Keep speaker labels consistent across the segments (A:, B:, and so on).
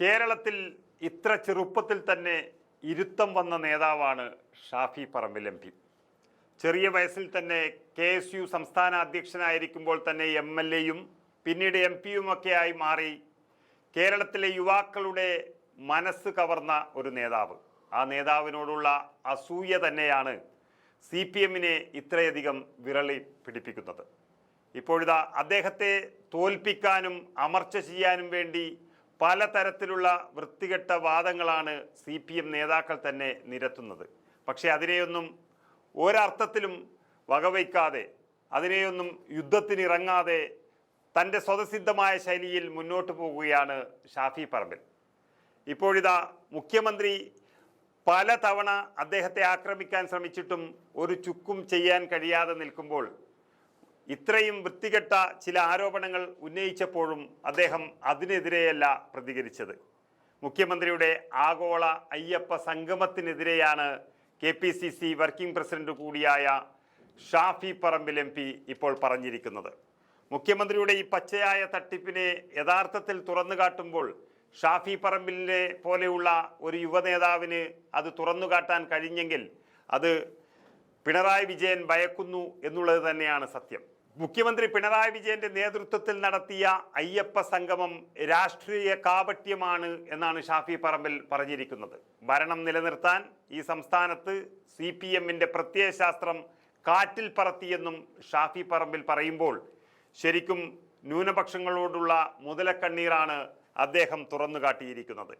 A: കേരളത്തിൽ ഇത്ര ചെറുപ്പത്തിൽ തന്നെ ഇരുത്തം വന്ന നേതാവാണ് ഷാഫി പറമ്പിൽ എം പി. ചെറിയ വയസ്സിൽ തന്നെ കെ എസ് യു സംസ്ഥാന അധ്യക്ഷനായിരിക്കുമ്പോൾ തന്നെ എം എൽ എയും പിന്നീട് എം പിയുമൊക്കെയായി മാറി കേരളത്തിലെ യുവാക്കളുടെ മനസ്സ് കവർന്ന ഒരു നേതാവ്. ആ നേതാവിനോടുള്ള അസൂയ തന്നെയാണ് സി പി എമ്മിനെ ഇത്രയധികം വിരളി പിടിപ്പിക്കുന്നത്. ഇപ്പോഴിതാ അദ്ദേഹത്തെ തോൽപ്പിക്കാനും അമർച്ച ചെയ്യാനും വേണ്ടി പലതരത്തിലുള്ള വൃത്തികെട്ട വാദങ്ങളാണ് സി പി എം നേതാക്കൾ തന്നെ നിരത്തുന്നത്. പക്ഷേ അതിനെയൊന്നും ഒരർത്ഥത്തിലും വകവയ്ക്കാതെ അതിനെയൊന്നും യുദ്ധത്തിനിറങ്ങാതെ തന്റെ സ്വതസിദ്ധമായ ശൈലിയിൽ മുന്നോട്ട് പോവുകയാണ് ഷാഫി പറമ്പിൽ. ഇപ്പോഴിതാ മുഖ്യമന്ത്രി പല തവണ അദ്ദേഹത്തെ ആക്രമിക്കാൻ ശ്രമിച്ചിട്ടും ഒരു ചുക്കും ചെയ്യാൻ കഴിയാതെ നിൽക്കുമ്പോൾ ഇത്രയും വൃത്തികെട്ട ചില ആരോപണങ്ങൾ ഉന്നയിച്ചപ്പോഴും അദ്ദേഹം അതിനെതിരെയല്ല പ്രതികരിച്ചത്. മുഖ്യമന്ത്രിയുടെ ആഗോള Ayyappa സംഗമത്തിനെതിരെയാണ് K P C C working president കൂടിയായ ഷാഫി പറമ്പിൽ എം പി ഇപ്പോൾ പറഞ്ഞിരിക്കുന്നത്. മുഖ്യമന്ത്രിയുടെ ഈ പച്ചയായ തട്ടിപ്പിനെ യഥാർത്ഥത്തിൽ തുറന്നു കാട്ടുമ്പോൾ ഷാഫി പറമ്പിലിനെ പോലെയുള്ള ഒരു യുവനേതാവിന് അത് തുറന്നു കാട്ടാൻ കഴിഞ്ഞെങ്കിൽ അത് പിണറായി വിജയൻ ഭയക്കുന്നു എന്നുള്ളത് തന്നെയാണ് സത്യം. മുഖ്യമന്ത്രി പിണറായി വിജയന്റെ നേതൃത്വത്തിൽ നടത്തിയ അയ്യപ്പ സംഗമം രാഷ്ട്രീയ കാപട്യമാണ് എന്നാണ് ഷാഫി പറമ്പിൽ പറഞ്ഞിരിക്കുന്നത്. ഭരണം നിലനിർത്താൻ ഈ സംസ്ഥാനത്ത് സി പി എമ്മിന്റെ പ്രത്യയശാസ്ത്രം കാറ്റിൽ പറത്തിയെന്നും ഷാഫി പറമ്പിൽ പറയുമ്പോൾ ശരിക്കും ന്യൂനപക്ഷങ്ങളോടുള്ള മുതലക്കണ്ണീറാണ് അദ്ദേഹം തുറന്നു കാട്ടിയിരിക്കുന്നത്.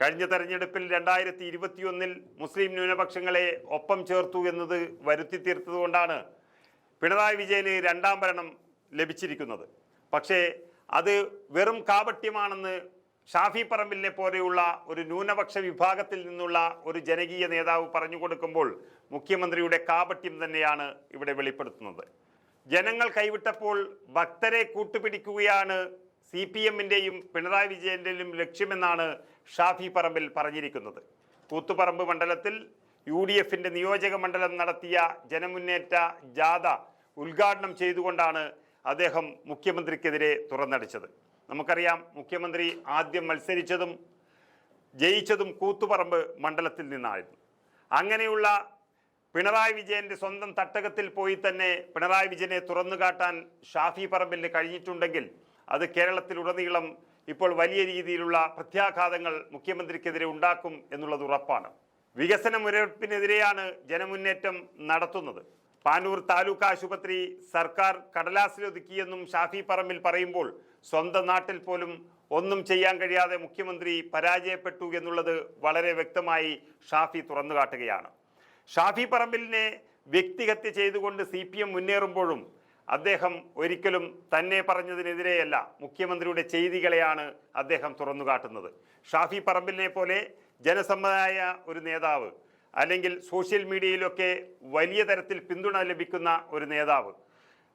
A: കഴിഞ്ഞ തെരഞ്ഞെടുപ്പിൽ രണ്ടായിരത്തി ഇരുപത്തിയൊന്നിൽ മുസ്ലിം ന്യൂനപക്ഷങ്ങളെ ഒപ്പം ചേർത്തു എന്നത് വരുത്തി തീർത്തതുകൊണ്ടാണ് പിണറായി വിജയന് രണ്ടാം ഭരണം ലഭിച്ചിരിക്കുന്നത്. പക്ഷേ അത് വെറും കാപട്യമാണെന്ന് ഷാഫി പറമ്പിലിനെ പോലെയുള്ള ഒരു ന്യൂനപക്ഷ വിഭാഗത്തിൽ നിന്നുള്ള ഒരു ജനകീയ നേതാവ് പറഞ്ഞു കൊടുക്കുമ്പോൾ മുഖ്യമന്ത്രിയുടെ കാപട്യം തന്നെയാണ് ഇവിടെ വെളിപ്പെടുത്തുന്നത്. ജനങ്ങൾ കൈവിട്ടപ്പോൾ ഭക്തരെ കൂട്ടുപിടിക്കുകയാണ് സി പി എമ്മിന്റെയും പിണറായി വിജയന്റെയും ലക്ഷ്യമെന്നാണ് ഷാഫി പറമ്പിൽ പറഞ്ഞിരിക്കുന്നത്. കൂത്തുപറമ്പ് മണ്ഡലത്തിൽ യു ഡി എഫിന്റെ നിയോജക മണ്ഡലം നടത്തിയ ജനമുന്നേറ്റ ജാഥ ഉദ്ഘാടനം ചെയ്തുകൊണ്ടാണ് അദ്ദേഹം മുഖ്യമന്ത്രിക്കെതിരെ തുറന്നടിച്ചത്. നമുക്കറിയാം മുഖ്യമന്ത്രി ആദ്യം മത്സരിച്ചതും ജയിച്ചതും കൂത്തുപറമ്പ് മണ്ഡലത്തിൽ നിന്നായിരുന്നു. അങ്ങനെയുള്ള പിണറായി വിജയന്റെ സ്വന്തം തട്ടകത്തിൽ പോയി തന്നെ പിണറായി വിജയനെ തുറന്നുകാട്ടാൻ ഷാഫി പറമ്പിലിന് കഴിഞ്ഞിട്ടുണ്ടെങ്കിൽ അത് കേരളത്തിലുടനീളം ഇപ്പോൾ വലിയ രീതിയിലുള്ള പ്രത്യാഘാതങ്ങൾ മുഖ്യമന്ത്രിക്കെതിരെ ഉണ്ടാക്കും എന്നുള്ളത് ഉറപ്പാണ്. വികസന മുരപ്പിനെതിരെയാണ് ജനമുന്നേറ്റം നടത്തുന്നത്. പാനൂർ താലൂക്ക് ആശുപത്രി സർക്കാർ കടലാസിലൊതുക്കിയെന്നും ഷാഫി പറമ്പിൽ പറയുമ്പോൾ സ്വന്തം നാട്ടിൽ പോലും ഒന്നും ചെയ്യാൻ കഴിയാതെ മുഖ്യമന്ത്രി പരാജയപ്പെട്ടു എന്നുള്ളത് വളരെ വ്യക്തമായി ഷാഫി തുറന്നു കാട്ടുകയാണ്. ഷാഫി പറമ്പിലിനെ വ്യക്തിഹത്യ ചെയ്തുകൊണ്ട് സി പി എം മുന്നേറുമ്പോഴും അദ്ദേഹം ഒരിക്കലും തന്നെ പറഞ്ഞതിനെതിരെയല്ല മുഖ്യമന്ത്രിയുടെ ചെയ്തികളെയാണ് അദ്ദേഹം തുറന്നു കാട്ടുന്നത്. ഷാഫി പറമ്പിലിനെ പോലെ ജനസമ്മതനായ ഒരു നേതാവ് അല്ലെങ്കിൽ സോഷ്യൽ മീഡിയയിലൊക്കെ വലിയ തരത്തിൽ പിന്തുണ ലഭിക്കുന്ന ഒരു നേതാവ്.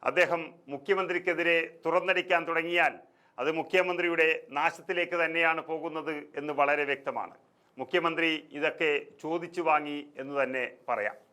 A: അദ്ദേഹം മുഖ്യമന്ത്രിക്കെതിരെ തുറന്നടിക്കാൻ തുടങ്ങിയാൽ അത് മുഖ്യമന്ത്രിയുടെ നാശത്തിലേക്ക് തന്നെയാണ് പോകുന്നത് എന്ന് വളരെ വ്യക്തമാണ്. മുഖ്യമന്ത്രി ഇതൊക്കെ ചോദിച്ചു വാങ്ങി എന്ന് തന്നെ പറയാം.